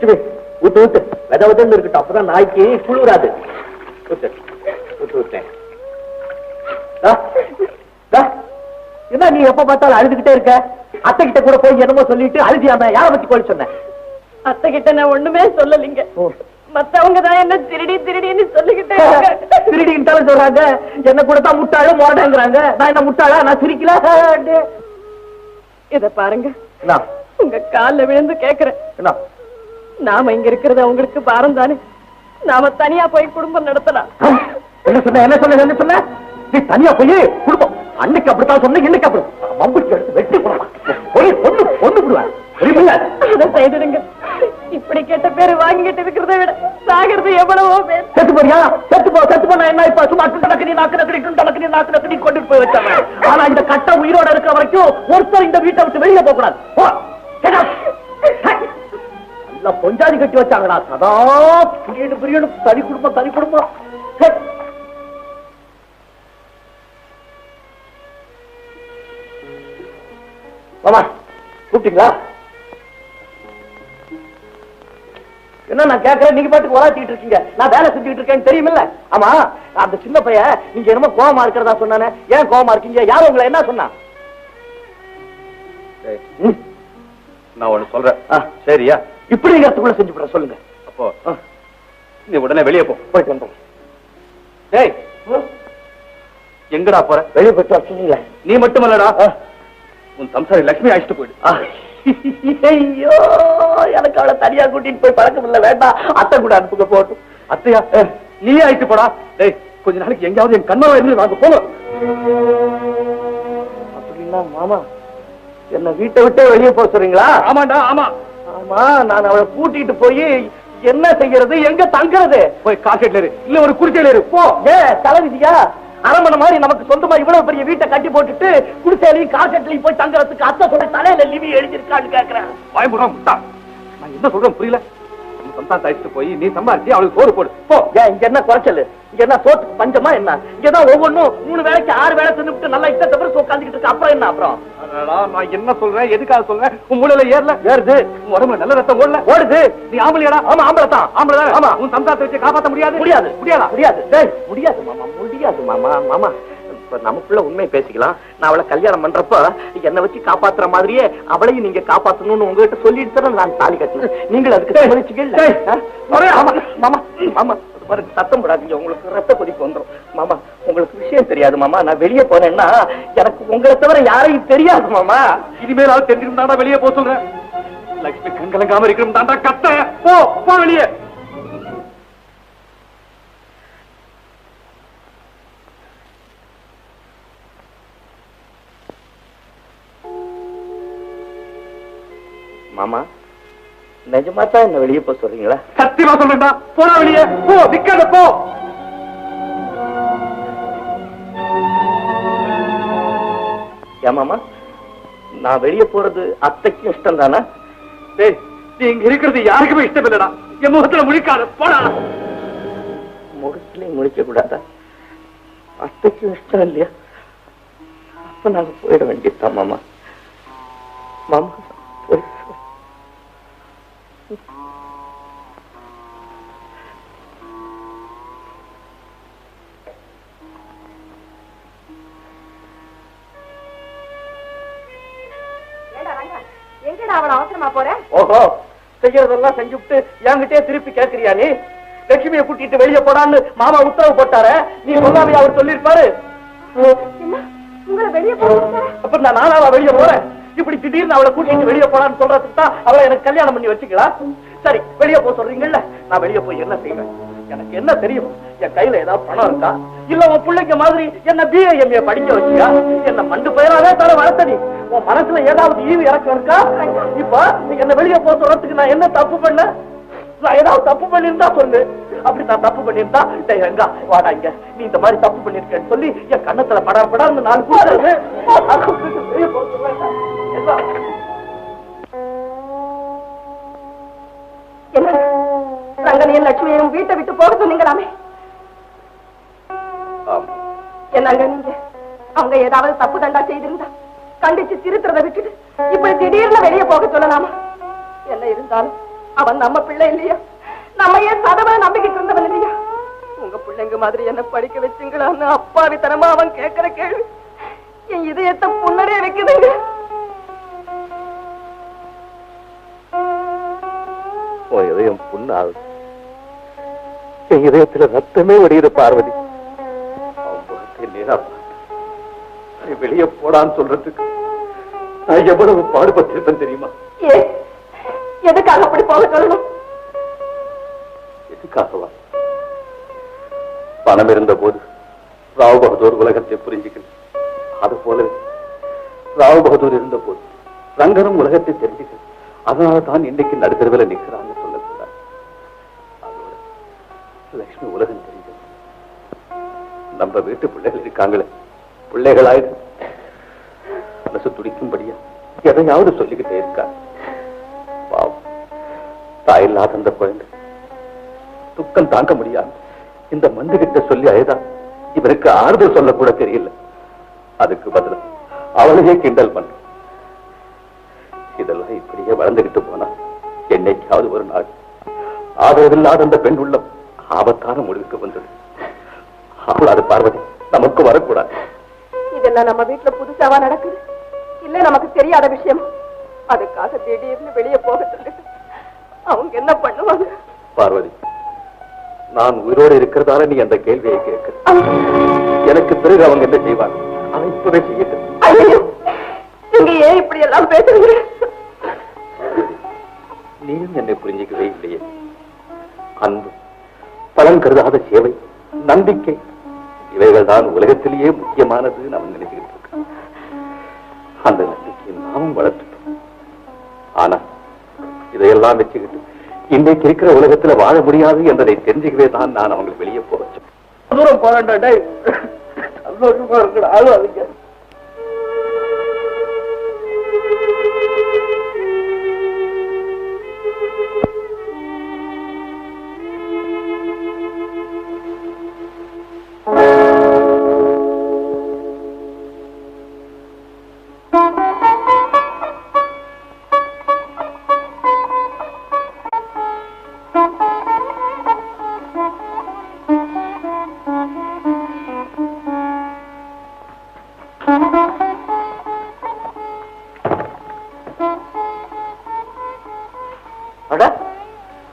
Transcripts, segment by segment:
லட்சுமி ஊத்து ஊத்து. வித விதன்னு இருக்கட்டும். அப்பதான் நாய்க்கு குளிராது ஊத்து ஊத்து ஊத்தேன் டா, டா, என்ன நீ எப்ப பார்த்தாலும் அழுதுகிட்டே இருக்க? அத்தை கிட்ட கூட போய் என்னமோ சொல்லிட்டு அழுதியாம யார பத்தி கோழி சொன்ன? அத்தை கிட்ட நான் ஒண்ணுமே சொல்லலைங்க. மத்தவங்க தான் என்ன திருடி திருடின்னு சொல்லிக்கிட்டே. திருடின்ட்டாலும் சொல்றாங்க? என்ன கூட தான் முட்டாளு மோடங்கிறாங்க. நான் என்ன முட்டாளா? நான் சிரிக்கல? இத பாருங்க. உங்க கால்ல விழுந்து கேக்குறேன். நாம இங்க இருக்கிறது அவங்களுக்கு பாரம் தானே? நாம தனியா போய் குடும்பம் நடத்தலாம். என்ன சொன்ன என்ன சொன்ன என்ன சொன்ன? நீ தனியா போய் குடும்பம். அன்னைக்கு அப்படித்தான் சொன்ன இன்னைக்கு அப்படி. மம்புட்டி எடுத்து வெட்டி போடலாம். போய் பொண்ணு பொண்ணு செய்திடுங்க. இப்படி கெட்ட பேரு வாங்கிட்டு இருக்கிறத விட சாகிறது எவ்வளவோ பேர். செத்து போறியா? செத்து போ செத்து போனா என்ன இப்ப சும்மா டக்கடி நாக்கு நக்கடி டக்கடி நாக்கு நக்கடி கொண்டு போய் வச்சாங்க ஆனா இந்த கட்ட உயிரோட இருக்கிற வரைக்கும் ஒருத்தர் இந்த வீட்டை விட்டு வெளியில போக கூடாது நல்லா பொஞ்சாதி கட்டி வச்சாங்கடா. சதா புரியணும் புரியணும். தனி குடும்பம் தனி குடும்பம். மாமா கூப்பிட்டீங்களா? என்ன நான் கேட்கறேன்? நீங்க பாட்டுக்கு உலாத்திட்டு இருக்கீங்க. நான் வேலை செஞ்சுட்டு இருக்கேன்னு தெரியுமில்ல? ஆமா அந்த சின்ன பையன் நீங்க என்னமோ கோவமா இருக்கிறதா சொன்னானே. ஏன் கோவமா இருக்கீங்க? யாரும் உங்களை என்ன சொன்னா? நான் ஒண்ணு சொல்றேன். சரியா? இப்படிங்கிறதுக்குள்ள செஞ்சு விட சொல்லுங்க. அப்போ நீ உடனே வெளியே போ. போயிட்டு வந்தோம் டேய் எங்கடா போற? வெளியே போயிட்டு சொன்னீங்களே நீ மட்டுமல்லடா. ஆ. உன் சம்சாரி லட்சுமி அழைச்சிட்டு போயிடு. ஐயோ எனக்கு அவளை தனியா கூட்டிட்டு போய் பழக்கம் இல்ல வேண்டாம். அத்தை கூட அனுப்புங்க போட்டும் அத்தையா? நீ அழைத்து போடா. டேய் கொஞ்ச நாளைக்கு எங்கேயாவது என் கண்மாவை இருந்து வாங்க போங்க. அப்படின்னா மாமா என்ன வீட்டை விட்டே வெளியே போக சொல்றீங்களா? ஆமாண்டா ஆமா. ஆமா நான் அவளை கூட்டிட்டு போய் என்ன செய்யறது எங்க தங்குறது? போய் காக்கெட்ல இரு. இல்ல ஒரு குடிசையில இரு. போ. ஏ தலைவிதியா அரமனை மாதிரி நமக்கு சொந்தமா இவ்வளவு பெரிய வீட்டை கட்டி போட்டுட்டு குடிசையிலையும் காக்கெட்லையும் போய் தங்குறதுக்கு அத்தை சொல்ல தலையில லிவி எழுதிருக்கான்னு கேக்குறேன். பயமுறான் முட்டா நான் என்ன சொல்றேன் புரியல. சம்சாரத்தை அழைச்சிட்டு போய் நீ சம்பாரிச்சு அவளுக்கு சோறு போடு. போ. ஏன் இங்க என்ன குறைச்சல்? இங்க என்ன சோத்துக்கு பஞ்சமா என்ன? இங்கதான் ஒவ்வொன்றும் மூணு வேளைக்கு ஆறு வேளை தின்னுட்டு நல்லா இஷ்டத்தை பிறகு உட்காந்துக்கிட்டு இருக்கு. அப்புறம் என்ன அப்புறம்? நான் என்ன சொல்றேன் எதுக்காக சொல்றேன் உன் மூளையில ஏறல ஏறுது உன் உடம்புல நல்ல ரத்தம் ஓடல ஓடுது நீ ஆம்பளையாடா ஆமா ஆம்பளை தான் ஆம்பளை தானே? ஆமா. உன் சம்சாரத்தை வச்சு காப்பாத்த முடியாது முடியாது முடியாதா முடியாது முடியாது மாமா முடியாது மாமா மாமா இப்ப நமக்குள்ள உண்மையை பேசிக்கலாம் நான் அவளை கல்யாணம் பண்றப்ப என்னை வச்சு காப்பாத்துற மாதிரியே அவளையும் நீங்க காப்பாத்தணும்னு உங்ககிட்ட சொல்லிட்டு தானே நான் தாலி கட்டினேன் நீங்கள் அதுக்கு மாமா மாமா பாருங்க, சத்தம் போடாதீங்க. உங்களுக்கு ரத்த கொதிப்பு வந்துரும். மாமா உங்களுக்கு விஷயம் தெரியாது மாமா. நான் வெளியே போனேன்னா எனக்கு உங்களை தவிர யாரையும் தெரியாது மாமா. இனிமேலாவது தெரிஞ்சிருந்தா தாண்டா வெளியே போக சொல்றேன். லட்சுமி கண்கலங்காம இருக்கணும் தாண்டா கத்த. போ போ வெளியே. மாமா நிஜமா தான் என்ன வெளியே போக சொல்றீங்களா? சத்தியமா சொல்றேன்டா. போடா வெளியே. போ நிக்காத போ. ஏமாமா நான் வெளியே போறது அத்தைக்கும் இஷ்டம் தானே டேய் நீ இங்க இருக்கிறது யாருக்குமே இஷ்டம் இல்லடா என் முகத்துல முழிக்காத. போடா. முகத்திலையும் முடிக்க கூடாதா? அத்தைக்கும் இஷ்டம் இல்லையா? அப்ப நாங்க போயிட வேண்டியதுதான் மாமா. மாமா. அவன் அவசரமா போற? ஓஹோ செய்யறதெல்லாம் செஞ்சுட்டு என்கிட்டயே திருப்பி கேக்குறியா நீ? லட்சுமியை கூட்டிட்டு வெளியே போடான்னு மாமா உத்தரவு போட்டாரு நீ சொல்லாமே அவர் சொல்லிருப்பாரு உங்களை வெளியே போக அப்ப நான் நானாவா வெளியே போறேன்? இப்படி திடீர்னு அவளை கூட்டிட்டு வெளியே போறான்னு சொல்றதுக்கு தான் அவளை எனக்கு கல்யாணம் பண்ணி வச்சுக்கலாம் சரி வெளியே போக சொல்றீங்கல்ல? நான் வெளியே போய் என்ன செய்வேன்? எனக்கு என்ன தெரியும்? என் கையில ஏதாவது பணம் இருக்கா? இல்ல உன் பிள்ளைங்க மாதிரி என்ன பிஏ எம்ஏ படிக்க வச்சியா? என்ன மண்டு பயிராவே தர வளர்த்தடி? உன் மனசுல ஏதாவது ஈவு இறக்கம் இருக்கா? இப்ப என்ன வெளியே போக சொல்றதுக்கு நான் என்ன தப்பு பண்ண? நான் ஏதாவது தப்பு பண்ணிருந்தா சொல்லு. அப்படி நான் தப்பு பண்ணிருந்தா டேய் வாடா இங்க. நீ இந்த மாதிரி தப்பு பண்ணிருக்கேன்னு சொல்லி என் கண்ணத்துல படா படான்னு நாலு கூடாது ரங்கனையும் லட்சுமியையும் வீட்டை விட்டு போக சொன்னீங்களாமே? என்னங்க நீங்க? அவங்க ஏதாவது தப்பு தண்டா செய்திருந்தா? கண்டிச்சு திருத்துறதை விட்டுட்டு இப்படி திடீர்னு வெளியே போக சொல்லலாமா? என்ன இருந்தாலும் அவன் நம்ம பிள்ளை இல்லையா? நம்ம ஏன் சதவன நம்பிக்கிட்டு இருந்தவன் இல்லையா? உங்க பிள்ளைங்க மாதிரி என்ன படிக்க வச்சுங்களான்னு அப்பாவித்தனமா அவன் கேட்கிற கேள்வி. என் இதயத்தை புண்ணரே வைக்குதுங்க. உன் இதயம் புண்ணாகுது. என் இதயத்துல ரத்தமே வடிகிற பார்வதி. அவன் வெளியே போடான்னு சொல்றதுக்கு நான் எவ்வளவு பாடுபட்டிருப்பேன் தெரியுமா? எதுக்காக அப்படி போக சொல்லணும்? எதுக்காகவா? பணம் இருந்த போது ராவ் பகதூர் உலகத்தை புரிஞ்சுக்கணும். அது போலவே ராவ் பகதூர் இருந்த போது ரங்கனும் உலகத்தை தெரிஞ்சுக்கணும். அதனால தான் இன்னைக்கு நடுத்தரவில் நிற்கிறான்னு சொல்லக்கூடாது. அதோட லட்சுமி உலகம் தெரிஞ்சது நம்ம வீட்டு பிள்ளைகள் இருக்காங்களே. பிள்ளைகளாயிடு மனசு துடிக்கும்படியா எதையாவது சொல்லிக்கிட்டே இருக்கா? பாவம். தாயில்லாத அந்த குழந்தை. துக்கம் தாங்க முடியாது. இந்த மந்து கிட்ட சொல்லி அழுதா? இவருக்கு ஆறுதல் சொல்லக்கூட தெரியல. அதுக்கு பதில் அவளையே கிண்டல் பண்ண. இதெல்லாம் இப்படியே வளர்ந்துகிட்டு போனா என்னைக்காவது ஒரு நாள் ஆதரவில்லாத அந்த பெண் உள்ளம் ஆபத்தான முடிவுக்கு வந்தது. அவள் அது பார்வதி நமக்கு வரக்கூடாது. இதெல்லாம் நம்ம வீட்டுல புதுசாவா நடக்குது? இல்ல நமக்கு தெரியாத விஷயம். அதுக்காக திடீர்னு வெளியே போக சொல்லிட்டு அவங்க என்ன பண்ணுவாங்க? பார்வதி நான் உயிரோடு இருக்கிறதால நீ அந்த கேள்வியை கேட்க. எனக்கு பிறகு அவங்க என்ன செய்வாங்க? அவன் இப்பவே செய்யட்டும் நீங்க ஏன் இப்படி எல்லாம் பேசுறீங்க? நீயும் என்னை புரிஞ்சிக்கவே இல்லையே. அன்பு பலன் கருதாத சேவை நம்பிக்கை இவைகள் தான் உலகத்திலேயே முக்கியமானது அவன் நினைச்சுக்கிட்டு அந்த நம்பிக்கையை நாமும் வளர்த்துட்டோம். ஆனா இதையெல்லாம் வச்சுக்கிட்டு இன்னைக்கு இருக்கிற உலகத்துல வாழ முடியாது என்பதை தெரிஞ்சுக்கவே தான் நான் அவங்களுக்கு வெளியே போறேன் தூரம் போறேன்டா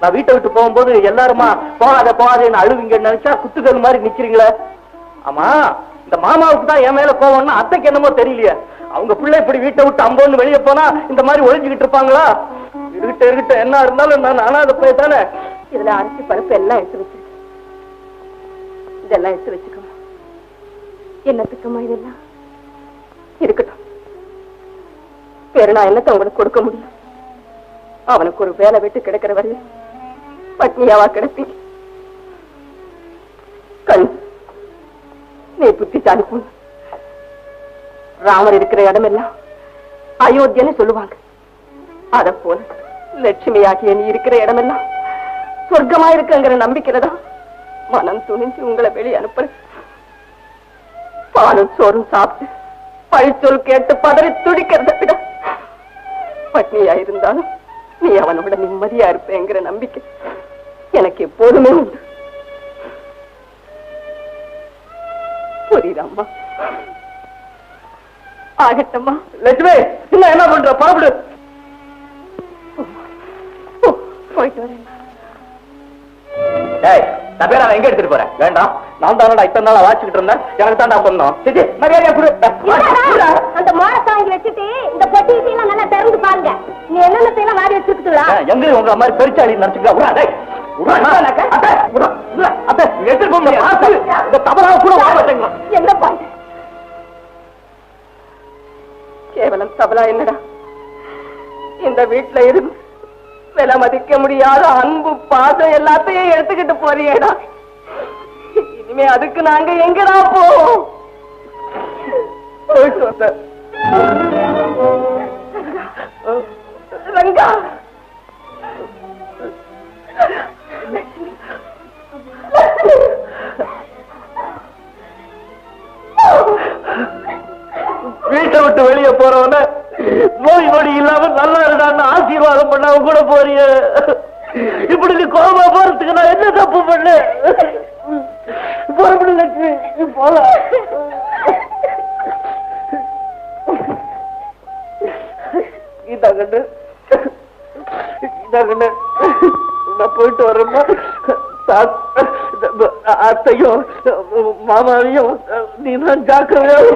நான் வீட்டை விட்டு போகும்போது எல்லாருமா போகாத போகாதேன்னு அழுவிங்கன்னு நினைச்சா குத்துக்கல் மாதிரி நிக்கிறீங்களே? ஆமா இந்த மாமாவுக்கு தான் என் மேல கோவம்னா அத்தைக்கு என்னமோ தெரியலையே. அவங்க பிள்ளை இப்படி வீட்டை விட்டு அம்போன்னு வெளியே போனா இந்த மாதிரி ஒழிஞ்சுக்கிட்டு இருப்பாங்களா? இருக்கிட்ட இருக்கிட்ட என்ன இருந்தாலும் நான் அனாதை போய் தானே. இதுல அரிசி பருப்பு எல்லாம் எடுத்து வச்சிருக்கேன் இதெல்லாம் எடுத்து வச்சுக்கோங்க என்னத்துக்குமா இதெல்லாம்? இருக்கட்டும். வேற நான் என்னத்தை உங்களுக்கு கொடுக்க முடியும்? அவனுக்கு ஒரு வேலை விட்டு கிடைக்கிற வரையும் பட்னியாவா கிடப்பி? கண் நீ புத்திசாலி பொண்ணு. ராமர் இருக்கிற இடமெல்லாம் அயோத்தியன்னு சொல்லுவாங்க. அத போல லட்சுமி ஆகிய நீ இருக்கிற இடமெல்லாம் சொர்க்கமா இருக்குங்கிற நம்பிக்கிறதா மனம் துணிஞ்சு உங்களை வெளியே அனுப்புறேன். பாலும் சோறும் சாப்பிட்டு பழிச்சொல் கேட்டு பதறி துடிக்கிறத விட பட்னியா இருந்தாலும் நீ அவனோட நிம்மதியா இருப்பேங்கிற நம்பிக்கை எனக்கு எப்போதுமே உண்டு. புரியுதாம்மா ஆகட்டம்மா. லட்சுமி இன்னும் என்ன பண்ற? புறப்படு போயிட்டு வரேன். டேய் நான் பேர எங்க எடுத்துட்டு போறேன்? வேண்டாம். நான் தானடா இத்தனை நாளா வாச்சிக்கிட்டு இருந்தேன். எனக்கு தான் நான் சொன்னோம் சரி மரியாதையா கொடு. அந்த வாங்கி வச்சுட்டு இந்த பொட்டி நல்லா திறந்து பாருங்க. நீ என்னென்ன வாரி வச்சிருக்குங்களா எங்க உங்க மாதிரி பெருச்சாளி நினைச்சுக்கா தவறாக கூட கேவலம் தபலா என்னடா? இந்த வீட்டுல இருந்து விலை மதிக்க முடியாத அன்பு பாசம் எல்லாத்தையும் எடுத்துக்கிட்டு போறியேடா. இனிமே அதுக்கு நாங்க எங்கடா போவோம் போயிட்டு. வீட்டை விட்டு வெளியே போறவன நோய் நொடி இல்லாம நல்லா இருடான்னு ஆசீர்வாதம் பண்ணாம கூட போறிய. இப்படி நீ கோபமா போறதுக்கு நான் என்ன தப்பு பண்ணு? புறப்படு லட்சுமி போலாம். கீதா கண்டு கீதா கண்டு நான் போயிட்டு வரேம்மா. அத்தையும் மாமாவையும் நீ தான் ஜாக்கிரதையாக